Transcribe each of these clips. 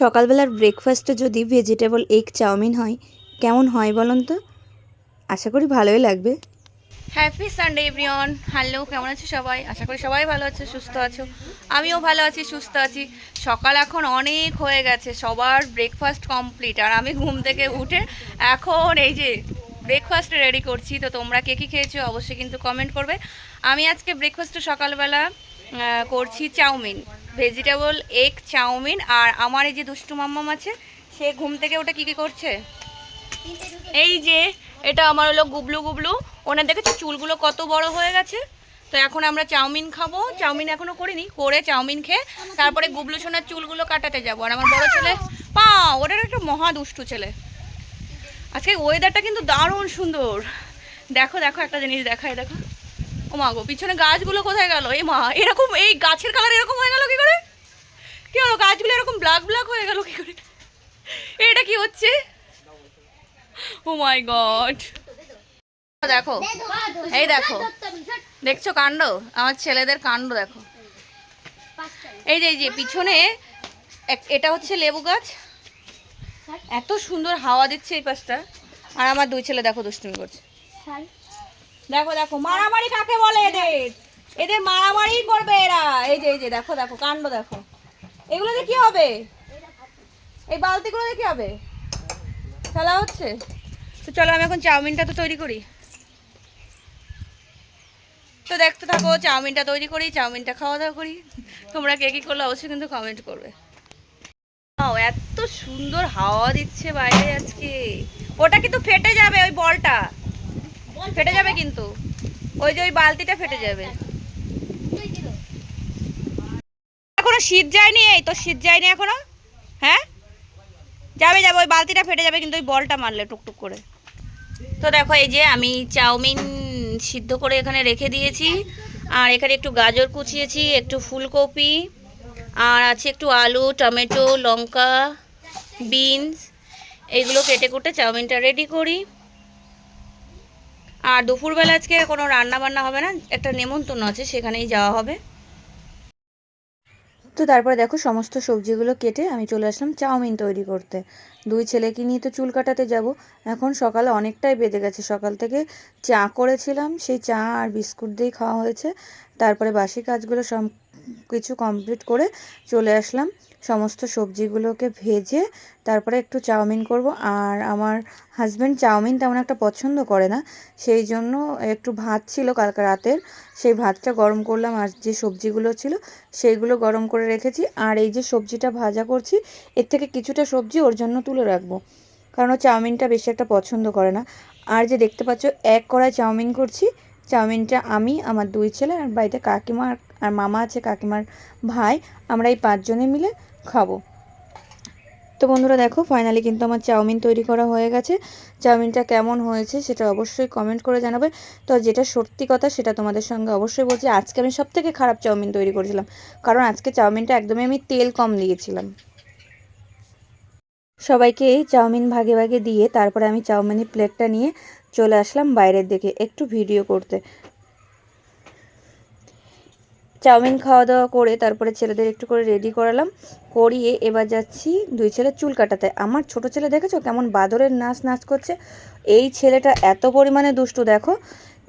সকালবেলার ব্রেকফাস্টে যদি ভেজিটেবল এগ চাউমিন হয়, কেমন হয় বলুন তো? আশা করি ভালোই লাগবে। হ্যাপি সানডে এভরিওয়ান হ্যালো কেমন আছো সবাই? আশা করি সবাই ভালো আছো, সুস্থ আছো। আমিও ভালো আছি, সুস্থ আছি। সকাল এখন অনেক হয়ে গেছে, সবার ব্রেকফাস্ট কমপ্লিট আর আমি ঘুম থেকে উঠে এখন এই যে ব্রেকফাস্ট রেডি করছি। তো তোমরা কে কী খেয়েছো অবশ্যই কিন্তু কমেন্ট করবে। আমি আজকে ব্রেকফাস্টে সকালবেলা করছি chow mein. Vegetable, egg, chow mein আর আমার এই যে দুষ্টু মাম্মাম আছে, সে ঘুম থেকে ওটা কী কী করছে? এই যে, এটা আমার হলো গুবলু গুবলু। ওনার দেখেছ চুলগুলো কত বড় হয়ে গেছে? তো এখন আমরা চাউমিন খাব। চাউমিন এখনও করিনি, করে চাউমিন খেয়ে তারপরে গুবলু সোনার চুলগুলো কাটাতে যাব। আর আমার বড় ছেলে, পা, ওটার একটা মহা দুষ্টু ছেলে। আজকে ওয়েদারটা কিন্তু দারুণ সুন্দর। দেখো দেখো একটা জিনিস দেখায়, দেখো। ও মা গো, পিছনে গাছগুলো কোথায় গেল? এই মা, এরকম, এই গাছের কালার এরকম হয়ে গেল কি করে কি হলো গাছগুলো এরকম ব্ল্যাক ব্ল্যাক হয়ে গেল কি করে? এটা কি হচ্ছে? Oh my God. দেখো, এই দেখো, দেখছ কাণ্ড? আমার ছেলেদের কাণ্ড দেখো। এই যে এই যে, পিছনে এটা হচ্ছে লেবু গাছ। এত সুন্দর হাওয়া দিচ্ছে এই পাশটা। আর আমার দুই ছেলে দেখো দুষ্টুমি করছে। দেখো দেখো, মারামারি কাকে বলে এদের? এদের মারামারি করবে এরা। এই যে এই যে, দেখো দেখো, কাণ্ড দেখো। এগুলোতে কি হবে? এই বালতিগুলোতে কি হবে? খেলা হচ্ছে? তো চলো আমি এখন চাউমিনটা তো তৈরি করি। তো দেখতে থাকো, চাউমিনটা তৈরি করি, চাউমিনটা খাওয়া দাওয়া করি। তোমরা কে কী করলে অবশ্যই কিন্তু কমেন্ট করবে। এত সুন্দর হাওয়া দিচ্ছে বাইরে আজকে। ওটা কিন্তু ফেটে যাবে ওই বলটা। ফেটে যাবে কিন্তু। ওই যে ওই বালতিটা ফেটে যাবে। এখনও শীত যায়নি এই তো শীত যায়নি এখনও? হ্যাঁ? যাবে যাবে, ওই বালতিটা ফেটে যাবে, কিন্তু ওই বলটা মারলে টুকটুক করে। তো দেখো, এই যে আমি চাউমিন সিদ্ধ করে এখানে রেখে দিয়েছি, আর এখানে একটু গাজর কুচিয়েছি, একটু ফুলকপি, আর আছে একটু আলু, টমেটো, লঙ্কা, বিনস এইগুলো কেটে কুটে চাউমিনটা রেডি করি। আর দুপুরবেলা আজকে কোনো রান্না বান্না হবে না, একটা নেমন্তন্ন আছে, সেখানেই যাওয়া হবে। তো তারপরে দেখো সমস্ত সবজিগুলো কেটে আমি চলে আসলাম চাউমিন তৈরি করতে। দুই ছেলেকে নিয়ে তো চুল কাটাতে যাব। এখন সকালে অনেকটাই বেঁধে গেছে। সকাল থেকে চা করেছিলাম, সেই চা আর বিস্কুট দিয়েই খাওয়া হয়েছে। তারপরে বাসি কাজগুলো সব কিছু কমপ্লিট করে চলে আসলাম। সমস্ত সবজিগুলোকে ভেজে তারপরে একটু চাউমিন করব। আর আমার হাজব্যান্ড চাউমিন তেমন একটা পছন্দ করে না। সেই জন্য একটু ভাত ছিল কালকে রাতের। সেই ভাতটা গরম করলাম আর যে সবজিগুলো ছিল সেইগুলো গরম করে রেখেছি। আর এই যে সবজিটা ভাজা করছি, এর থেকে কিছুটা সবজি ওর জন্য তুলে রাখব। কারণ ও চাউমিনটা বেশি একটা পছন্দ করে না। আর যে দেখতে পাচ্ছ, এক কড়াই চাউমিন করছি। চাউমিনটা আমি, আমার দুই ছেলে আর বাড়িতে কাকিমা আর- মামা আছে, কাকিমার ভাই। আমরা এই পাঁচজনে মিলে খাব। তো বন্ধুরা দেখো ফাইনালি কিন্তু আমার চাউমিন তৈরি করা হয়ে গেছে। চাউমিনটা কেমন হয়েছে সেটা অবশ্যই কমেন্ট করে জানাবে। তো যেটা সত্যি কথা সেটা তোমাদের সঙ্গে অবশ্যই বলছি, আজকে আমি সব থেকে খারাপ চাউমিন তৈরি করেছিলাম। কারণ আজকে চাউমিনটা একদমই আমি তেল কম দিয়েছিলাম। সবাইকে এই চাউমিন ভাগে ভাগে দিয়ে তারপরে আমি চাউমিনের প্লেটটা নিয়ে চলে আসলাম বাইরের দিকে একটু ভিডিও করতে। চাউমিন খাওয়া দাওয়া করে তারপরে ছেলেদের একটু করে রেডি করালাম। করিয়ে এবার যাচ্ছি দুই ছেলে চুল কাটাতে। আমার ছোট ছেলে দেখেছ কেমন বাদরের নাচ নাচ করছে? এই ছেলেটা এত পরিমাণে দুষ্টু, দেখো।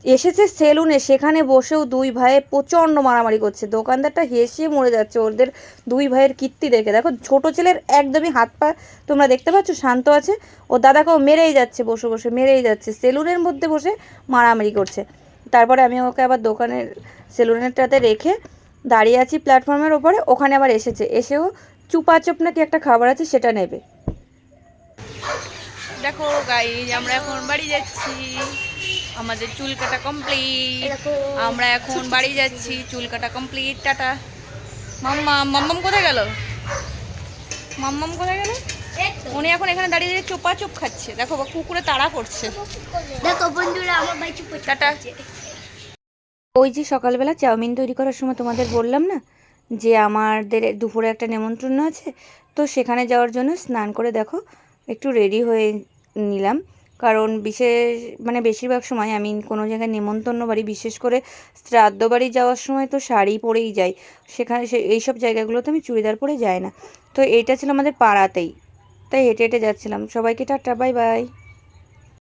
এসেছে সেলুনে, সেখানে বসেও দুই ভাইয়ে প্রচণ্ড মারামারি করছে। দোকানদারটা হেসে মরে যাচ্ছে ওদের দুই ভাইয়ের কীর্তি দেখে। দেখো, ছোট ছেলের একদমই হাত পা তোমরা দেখতে পাচ্ছ, শান্ত আছে। ও দাদাকেও মেরেই যাচ্ছে, বসে বসে মেরেই যাচ্ছে। সেলুনের মধ্যে বসে মারামারি করছে। তারপরে আমি ওকে আবার দোকানের সেলুনেরটাতে রেখে দাঁড়িয়ে আছি প্ল্যাটফর্মের ওপরে। ওখানে আবার এসেছে। এসেও চুপাচুপ নাকি একটা খাবার আছে, সেটা নেবে। দেখো গাই আমরা এখন বাড়ি যাচ্ছি। আমাদের চুল কাটা কমপ্লিট আমরা এখন বাড়ি যাচ্ছি চুল কাটা কমপ্লিট টাটা। মাম্মা মাম্মাম কোথায় গেল? মাম্মাম কোথায় গেল? উনি এখন এখানে দাঁড়িয়ে দাঁড়িয়ে চোপা চুপ খাচ্ছে। দেখো বা কুকুরে তাড়া করছে। দেখো বন্ধুরা আমার ভাই চুপ টাটা। ওই যে সকালবেলা চাউমিন তৈরি করার সময় তোমাদের বললাম না যে আমাদের দুপুরে একটা নেমন্ত্রণ আছে তো সেখানে যাওয়ার জন্য স্নান করে দেখো একটু রেডি হয়ে নিলাম। কারণ বিশেষ মানে বেশিরভাগ সময় আমি কোনো জায়গায় নেমন্তন্ন বাড়ি, বিশেষ করে শ্রাদ্ধ বাড়ি যাওয়ার সময় তো শাড়ি পরেই যাই। সেখানে সে, এইসব জায়গাগুলোতে আমি চুড়িদার পরে যাই না। তো এইটা ছিল আমাদের পাড়াতেই। তাই হেঁটে হেঁটে যাচ্ছিলাম। সবাইকে টাটা, বাই বাই।